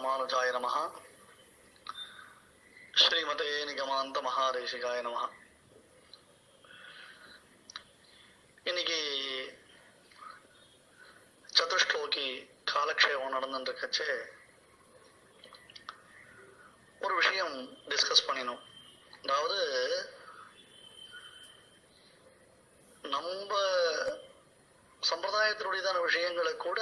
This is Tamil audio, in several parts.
ராமானுஜாய நம ஸ்ரீமதே நிகமாந்த மகாதேசிகாய நம இன்னைக்கு சதுஷ்லோகி காலக்ஷேபம் நடந்துருக்கச்சு ஒரு விஷயம் டிஸ்கஸ் பண்ணினோம். அதாவது நம்ம சம்பிரதாயத்தினுடையதான விஷயங்களை கூட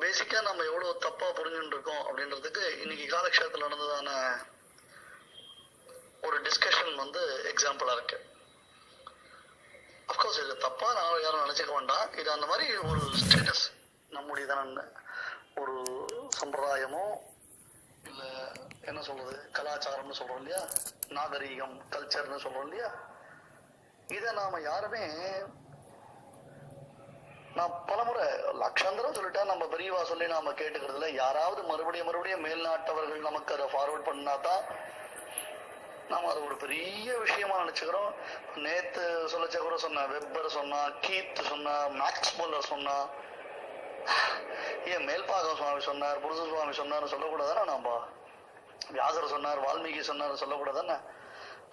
பேசிக்கா நம்ம எவ்வளவு தப்பா புரிஞ்சுட்டு இருக்கோம் அப்படின்றதுக்கு இன்னைக்கு காலக்ஷேபத்தில் நடந்ததான ஒரு டிஸ்கஷன் வந்து எக்ஸாம்பிளா இருக்கு. அப்கோர்ஸ் இது தப்பா நான் யாரும் நினைச்சுக்க வேண்டாம். இது அந்த மாதிரி ஒரு ஸ்டேட்டஸ் நம்முடையதான ஒரு சம்பிரதாயமோ இல்ல என்ன சொல்றது கலாச்சாரம்னு சொல்றோம் இல்லையா? நாகரீகம் கல்ச்சர்னு சொல்றோம் இல்லையா? இதை நாம யாருமே நான் பலமுறை லட்சந்தரம் சொல்லிட்டேன் நம்ம பெரியவா சொல்லி நாம கேட்டுக்கிறதுல யாராவது மறுபடியும் மறுபடியும் மேல்நாட்டவர்கள் நமக்கு அதை ஃபார்வர்ட் பண்ணாதான் நாம அது ஒரு பெரிய விஷயமா நினைச்சுக்கிறோம். நேத்து சொல்லச்ச கூட சொன்ன வெப்பர் சொன்னா கீத் சொன்னா மேக்ஸ் போலர் சொன்னா ஏன் மேல்பாகம் சுவாமி சொன்னார் புருஷ சுவாமி சொன்னார்னு சொல்லக்கூடாதானே நம்ம வியாசர் சொன்னார் வால்மீகி சொன்னார் சொல்லக்கூடாதானே?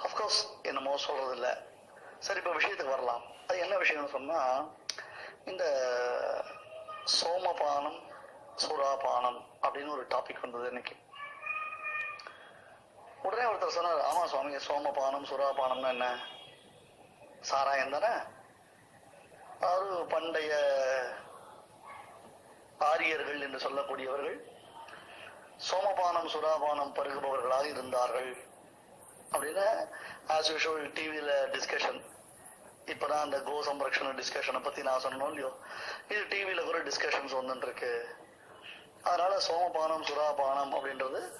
அஃப்கோர்ஸ் என்னமோ சொல்றது இல்லை சரி இப்போ விஷயத்துக்கு வரலாம். அது என்ன விஷயம்னு சொன்னா இந்த சோமபானம் சுறாபானம் அப்படின்னு ஒரு டாபிக் வந்தது இன்னைக்கு. உடனே ஒருத்தர் சொன்னார் ஆமா சுவாமி சோமபானம் சுறாபானம்னா என்ன? சாராயம் தானே? அதாவது பண்டைய ஆரியர்கள் என்று சொல்லக்கூடியவர்கள் சோமபானம் சுறாபானம் பருகுபவர்களாக இருந்தார்கள். அப்படின்னு ஆஸ் யூஷுவல் டிவியில டிஸ்கஷன் இப்பதான் அந்த கோ சம்ரக்ஷண டிஸ்கஷனை பத்தி நான் சொன்னோம் இல்லையோ? இது டிவியில கூட டிஸ்கஷன்ஸ் வந்துட்டு இருக்கு. அதனால சோமபானம் சுறாபானம் அப்படின்றது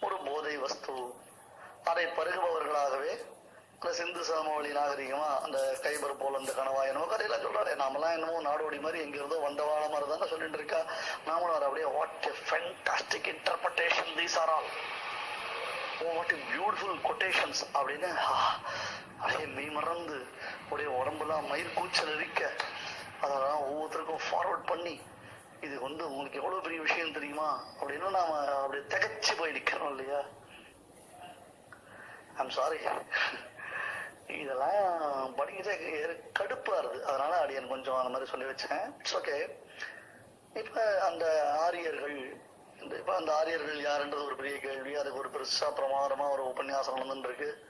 ஒரு போதை வஸ்து. அதை பருகுபவர்களாகவே இந்த சிந்து சமவெளி நாகரிகமா அந்த கைபர் போல அந்த கனவா என்னமோ கதையெல்லாம் சொல்றாரு. நாமெல்லாம் என்னமோ நாடோடி மாதிரி எங்க இருந்தோ வந்தவாழ மாதிரி தானே சொல்லிட்டு இருக்கா. நாமளும் அதை அப்படியே what a fantastic interpretation these are all oh what beautiful quotations அப்படின்னு அப்படியே மெய் மறந்து அப்படியே உடம்புலாம் மயிர் கூச்சல் இருக்க அதெல்லாம் ஒவ்வொருத்தருக்கும் ஃபார்வர்ட் பண்ணி இது வந்து உங்களுக்கு எவ்வளோ பெரிய விஷயம் தெரியுமா? அப்படின்னு நாம் அப்படியே திகச்சு போய் நிற்கிறோம் இல்லையா? ஐம் சாரி இதெல்லாம் படிக்கிட்டே கடுப்பாக இருக்குது அதனால அடியன் கொஞ்சம் அந்த மாதிரி சொல்லி வச்சேன். இட்ஸ் ஓகே இப்போ அந்த ஆரியர்கள் இப்ப அந்த ஆரியர்கள் யாருன்றது ஒரு பெரிய கேள்வி. அதுக்கு ஒரு பெருசா பிரமாதமா ஒரு உபன்யாசம் நடந்துட்டு இருக்கு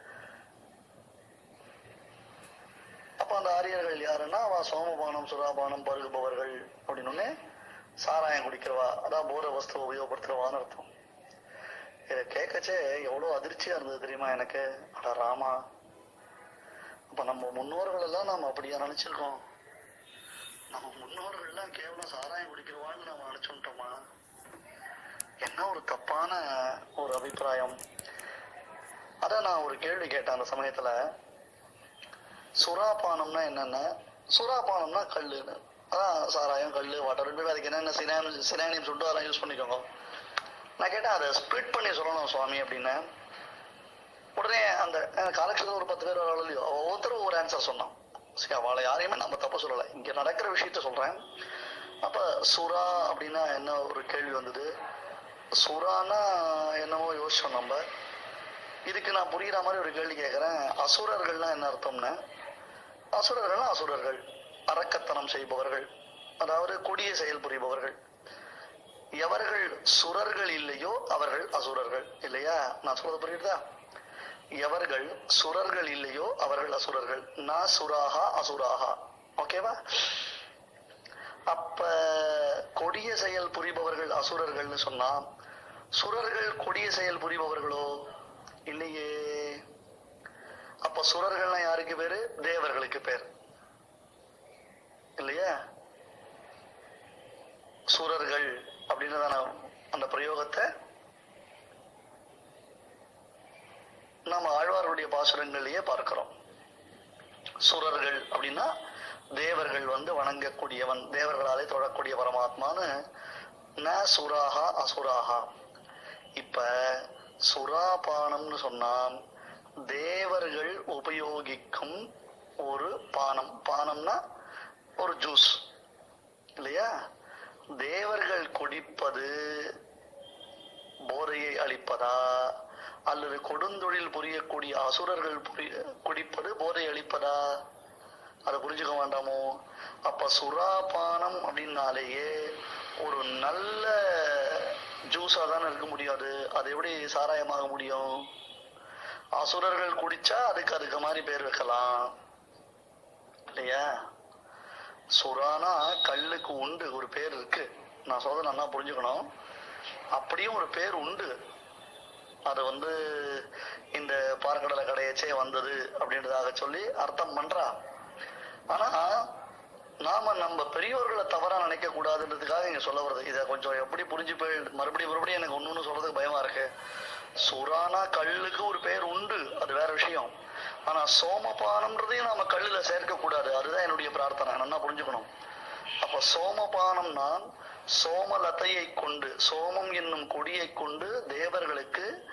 அப்ப அந்த ஆரியர்கள் யாருன்னா அவ சோமபானம் சுராபானம் பருகுபவர்கள் அப்படின்னு சாராயம் குடிக்கிறவா அதான் போத வஸ்து உபயோகப்படுத்துறவான்னு அர்த்தம். இதை கேட்கச்சே எவ்வளவு அதிர்ச்சியா இருந்தது தெரியுமா எனக்கு? அட ராமா. அப்ப நம்ம முன்னோர்கள் எல்லாம் நாம அப்படியா நினைச்சிருக்கோம்? நம்ம முன்னோர்கள் எல்லாம் கேவலம் சாராயம் குடிக்கிறவான்னு நம்ம நினைச்சுட்டோமா? என்ன ஒரு தப்பான ஒரு அபிப்பிராயம்? அதான் நான் ஒரு கேள்வி கேட்டேன் அந்த சமயத்தில். சுறாபானம்னா என்னென்ன? சுறாபானம்னா கல்லுன்னு. அதான் சாராயம் கல் வாட்டர் ரெண்டு அதுக்கு என்னென்ன சினானி சினானியம் சொல்லிட்டு அதெல்லாம் யூஸ் பண்ணிக்கோங்க. நான் கேட்டேன் அதை ஸ்ப்ளிட் பண்ணி சொல்லணும் சுவாமி அப்படின்னு. உடனே அந்த காலக்ஷத்தில் ஒரு பத்து பேர் வரலாம் இல்லையோ ஒவ்வொருத்தரும் ஒரு ஆன்சர் சொன்னான். சரி அவளை யாரையுமே நம்ம தப்பு சொல்லலை. இங்கே நடக்கிற விஷயத்த சொல்கிறேன் அப்போ சுறா அப்படின்னா என்ன ஒரு கேள்வி வந்தது? சுறானா என்னவோ யோசிச்சோம் நம்ம. இதுக்கு நான் புரியுற மாதிரி ஒரு கேள்வி கேட்குறேன் அசுரர்கள்னா என்ன அர்த்தம்னு? அசுரர்கள்னா அசுரர்கள். அரக்கத்தனம் செய்பவர்கள். அதாவது கொடிய செயல் புரிபவர்கள். எவர்கள் சுரர்கள் இல்லையோ அவர்கள் அசுரர்கள். இல்லையா? நான் சொல்றது புரியுதா? எவர்கள் சுரர்கள் இல்லையோ அவர்கள் அசுரர்கள். நான் சுராகா அசுராகா ஓகேவா? அப்ப கொடிய செயல் புரிபவர்கள் அசுரர்கள்னு சொன்னா சுரர்கள் கொடிய செயல் புரிபவர்களோ? இல்லையே. அப்ப சுரர்கள்னா யாருக்கு பேரு? தேவர்களுக்கு பேர். இல்லையா? சுரர்கள் அப்படின்னு அந்த பிரயோகத்தை நாம ஆழ்வாருடைய பாசுரங்கள்லயே பார்க்கிறோம். சுரர்கள் அப்படின்னா தேவர்கள் வந்து வணங்கக்கூடியவன் தேவர்களாலே தொழக்கூடிய பரமாத்மான்னு ந சுராகா அசுராகா இப்ப சுறாபானம்னு சொன்னா தேவர்கள் உபயோகிக்கும் ஒரு பானம். பானம்னா ஒரு ஜூஸ். இல்லையா? தேவர்கள் குடிப்பது போதையை அளிப்பதா? அல்லது கொடுந்தொழில் புரியக்கூடிய அசுரர்கள் குடிப்பது போதை அளிப்பதா? அதை புரிஞ்சுக்க வேண்டாமோ? அப்ப சுறாபானம் அப்படின்னாலேயே ஒரு நல்ல ஜூஸாக தானே இருக்க முடியாது. அது எப்படி சாராயமாக முடியும்? அசுரர்கள் குடிச்சா அதுக்கு அதுக்கு மாதிரி பேர் வைக்கலாம். இல்லையா? சுறானா கல்லுக்கு உண்டு ஒரு பேர் இருக்கு. நான் சொல்றது நல்லா புரிஞ்சுக்கணும். அப்படியும் ஒரு பேர் உண்டு. அது வந்து இந்த பார்க்கடலை கடையச்சே வந்தது அப்படின்றதாக சொல்லி அர்த்தம் பண்றா. ஆனா நாம நம்ம பெரியோர்களை தவறா நினைக்க கூடாதுன்றதுக்காக நீங்க சொல்ல வருது இதை கொஞ்சம் எப்படி புரிஞ்சு போய் மறுபடியும் மறுபடியும் எனக்கு ஒண்ணு சொல்றதுக்கு பயமா இருக்கு. சுறானா கல்லுக்கு ஒரு பேர் உண்டு. அது வேற விஷயம். ஆனா சோமபானம்ன்றதையும் நாம கல்லுல சேர்க்க கூடாது அதுதான் என்னுடைய பிரார்த்தனை. நல்லா புரிஞ்சுக்கணும். அப்ப சோமபானம்னா சோமலத்தையை கொண்டு சோமம் என்னும் கொடியை கொண்டு தேவர்களுக்கு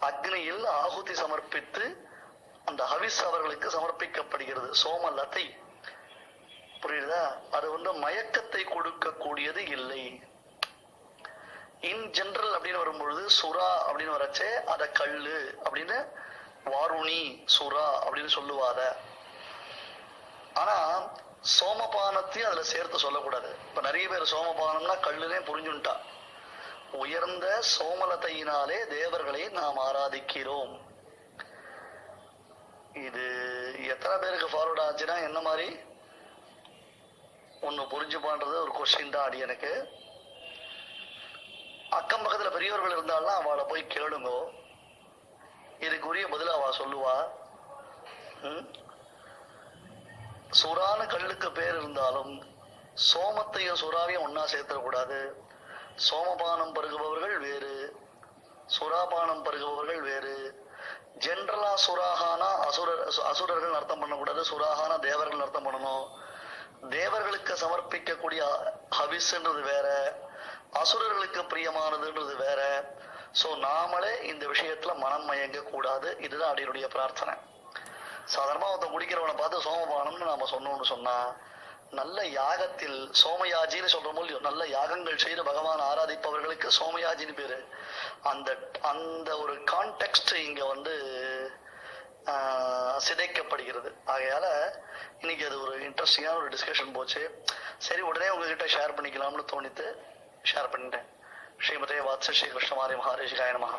அக்னியில் ஆகுதி சமர்ப்பித்து அந்த ஹவிஸ் அவர்களுக்கு சமர்ப்பிக்கப்படுகிறது. சோமலதை. புரியுதா? அது வந்து மயக்கத்தை கொடுக்கக்கூடியது இல்லை. இன் ஜென்ரல் அப்படின்னு வரும்பொழுது சுறா அப்படின்னு வரச்சே அத கல்லு அப்படின்னு வாருணி சுறா அப்படின்னு சொல்லுவாத ஆனா சோமபானத்தையும் அதுல சேர்த்து சொல்லக்கூடாது. இப்ப நிறைய பேர் சோமபானம்னா கல்லுனே புரிஞ்சுட்டா உயர்ந்த சோமலத்தையினாலே தேவர்களை நாம் ஆராதிக்கிறோம். இது எத்தனை பேருக்கு ஃபார்வர்ட் ஆச்சுன்னா என்ன மாதிரி? ஒன்று புரிஞ்சுப்பான்றது ஒரு கொஸ்டின் தான் அடி எனக்கு. அக்கம் பக்கத்தில் பெரியவர்கள் இருந்தாலும் அவளை போய் கேளுங்க. இதுக்குரிய பதில் அவ சொல்லுவா. ம்? கல்லுக்கு பேர் இருந்தாலும் சோமத்தையும் சுறாவையும் ஒன்னா சேர்த்துடக்கூடாது சோமபானம் பருகுபவர்கள் வேறு. சுறாபானம் பருகுபவர்கள் வேறு. ஜென்ரலா சுராகானா அசுர அசுரர்கள் அர்த்தம் பண்ணக்கூடாது. சுராகானா தேவர்கள் அர்த்தம் பண்ணணும். தேவர்களுக்கு சமர்ப்பிக்கக்கூடிய ஹவிஸ்ன்றது வேற அசுரர்களுக்கு பிரியமானதுன்றது வேற. சோ நாமளே இந்த விஷயத்துல மனம் மயங்க கூடாது இதுதான் அடியுடைய பிரார்த்தனை. சாதாரணமா ஒருத்தன் குடிக்கிறவனை பார்த்து சோமபானம்னு நாம சொன்னோம்னு சொன்னா நல்ல யாகத்தில் சோமயாஜின்னு சொல்ற இல்லையோ நல்ல யாகங்கள் செய்து பகவான் ஆராதிப்பவர்களுக்கு சோமயாஜின்னு பேரு. அந்த அந்த ஒரு கான்டெக்ட் இங்க வந்து ஆஹ், சிதைக்கப்படுகிறது. ஆகையால இன்னைக்கு அது ஒரு இன்ட்ரெஸ்டிங்கான ஒரு டிஸ்கஷன் போச்சு. சரி உடனே உங்ககிட்ட ஷேர் பண்ணிக்கலாம்னு தோணித்து ஷேர் பண்ணிட்டேன். ஸ்ரீமதே வாத்ச ஸ்ரீ கிருஷ்ணமாரி மகாரேஷிகாய நமஹா